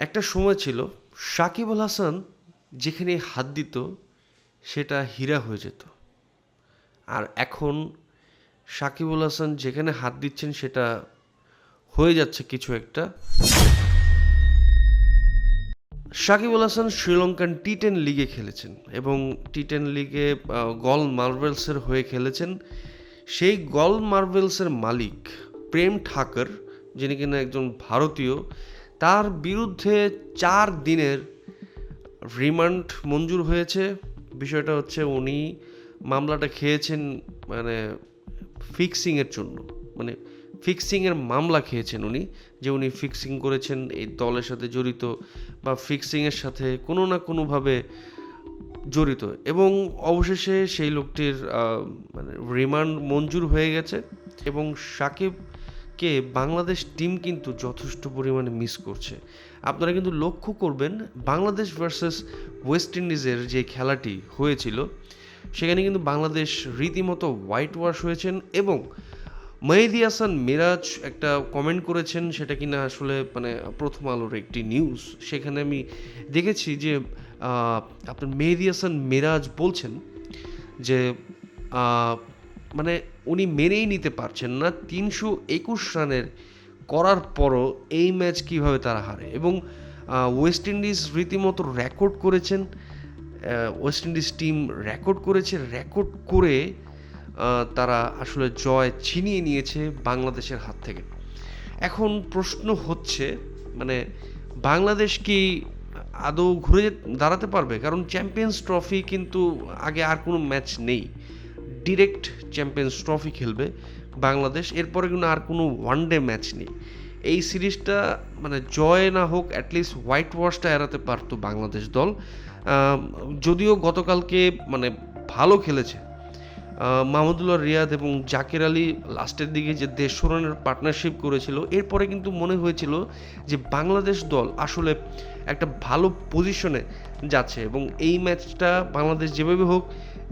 একটা সময় ছিল সাকিব আল হাসান যেখানে হাত দিত, সেটা হীরা হয়ে যেত। আর এখন সাকিবুল হাসান যেখানে হাত দিচ্ছেন, সেটা হয়ে যাচ্ছে কিছু একটা। Sakibul Hasan Sri Lankan T ten লিগে খেলেছেন এবং টি টেন লিগে গল মার্বেলসের হয়ে খেলেছেন। সেই গল মার্বেলসের মালিক প্রেম ঠাকর, যিনি কিনা একজন ভারতীয় তার বিরুদ্ধে চার দিনের রিমান্ড মঞ্জুর হয়েছে। বিষয়টা হচ্ছে উনি মামলাটা খেয়েছেন মানে ফিক্সিংয়ের জন্য। মানে ফিক্সিংয়ের মামলা খেয়েছেন উনি, যে উনি ফিক্সিং করেছেন এই দলের সাথে জড়িত বা ফিক্সিংয়ের সাথে কোনো না কোনোভাবে জড়িত। এবং অবশেষে সেই লোকটির মানে রিমান্ড মঞ্জুর হয়ে গেছে এবং সাকিবকে বাংলাদেশ টিম কিন্তু যথেষ্ট পরিমাণে মিস করছে। আপনারা কিন্তু লক্ষ্য করবেন, বাংলাদেশ ভার্সেস ওয়েস্ট ইন্ডিজের যে খেলাটি হয়েছিল, সেখানে কিন্তু বাংলাদেশ রীতিমতো হোয়াইট ওয়াশ হয়েছেন এবং মেহেদি হাসান মিরাজ একটা কমেন্ট করেছেন, সেটা কিনা আসলে মানে প্রথম আলোর একটি নিউজ সেখানে আমি দেখেছি যে আপনার মেহেদি হাসান মিরাজ বলছেন যে মানে উনি মেনেই নিতে পারছেন না। তিনশো একুশ রানের করার পরও এই ম্যাচ কীভাবে তারা হারে? এবং ওয়েস্ট ইন্ডিজ রীতিমতো রেকর্ড করেছেন ওয়েস্ট ইন্ডিজ টিম রেকর্ড করেছে, রেকর্ড করে তারা আসলে জয় ছিনিয়ে নিয়েছে বাংলাদেশের হাত থেকে। এখন প্রশ্ন হচ্ছে মানে বাংলাদেশ কি আদৌ ঘুরে দাঁড়াতে পারবে? কারণ চ্যাম্পিয়ন্স ট্রফি কিন্তু আগে আর কোনো ম্যাচ নেই। ডিরেক্ট চ্যাম্পিয়ন্স ট্রফি খেলবে বাংলাদেশ। এরপরে কিন্তু আর কোনো ওয়ান ডে ম্যাচ নেই। এই সিরিজটা মানে জয় না হোক অ্যাটলিস্ট হোয়াইট ওয়াশটা এড়াতে পারতো বাংলাদেশ দল। যদিও গতকালকে মানে ভালো খেলেছে। মাহমুদুল্লাহ রিয়াদ এবং জাকির আলী লাস্টের দিকে যে দেড়শো রানের পার্টনারশিপ করেছিল, এরপরে কিন্তু মনে হয়েছিল যে বাংলাদেশ দল আসলে একটা ভালো পজিশনে যাচ্ছে এবং এই ম্যাচটা বাংলাদেশ যেভাবে হোক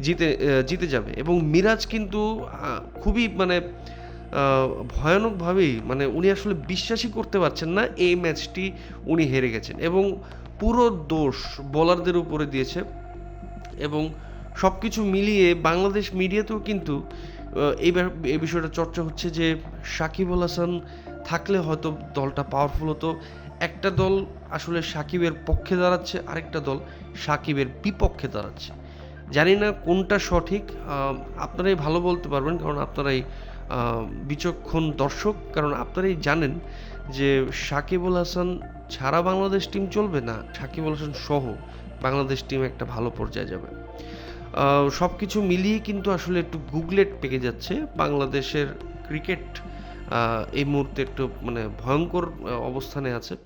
জিতে জিতে যাবে। এবং মিরাজ কিন্তু খুবই মানে ভয়ানকভাবেই মানে উনি আসলে বিশ্বাসই করতে পারছেন না এই ম্যাচটি উনি হেরে গেছেন। এবং পুরো দোষ বোলারদের উপরে দিয়েছে। এবং সব কিছু মিলিয়ে বাংলাদেশ মিডিয়াতেও কিন্তু এই এই বিষয়টা চর্চা হচ্ছে যে সাকিব আল হাসান থাকলে হয়তো দলটা পাওয়ারফুল হতো। একটা দল আসলে সাকিবের পক্ষে দাঁড়াচ্ছে, আরেকটা দল সাকিবের বিপক্ষে দাঁড়াচ্ছে। জানি না কোনটা সঠিক আপনারাই ভালো বলতে পারবেন, কারণ আপনারাই বিচক্ষণ দর্শক, কারণ আপনারাই জানেন যে সাকিব আল হাসান ছাড়া বাংলাদেশ টিম চলবে না সাকিব আল হাসান সহ বাংলাদেশ টিম একটা ভালো পর্যায়ে যাবে। সব কিছু মিলিয়ে কিন্তু আসলে একটু গুগলেট পেকে যাচ্ছে, বাংলাদেশের ক্রিকেট এই মুহূর্তে একটু মানে ভয়ঙ্কর অবস্থানে আছে।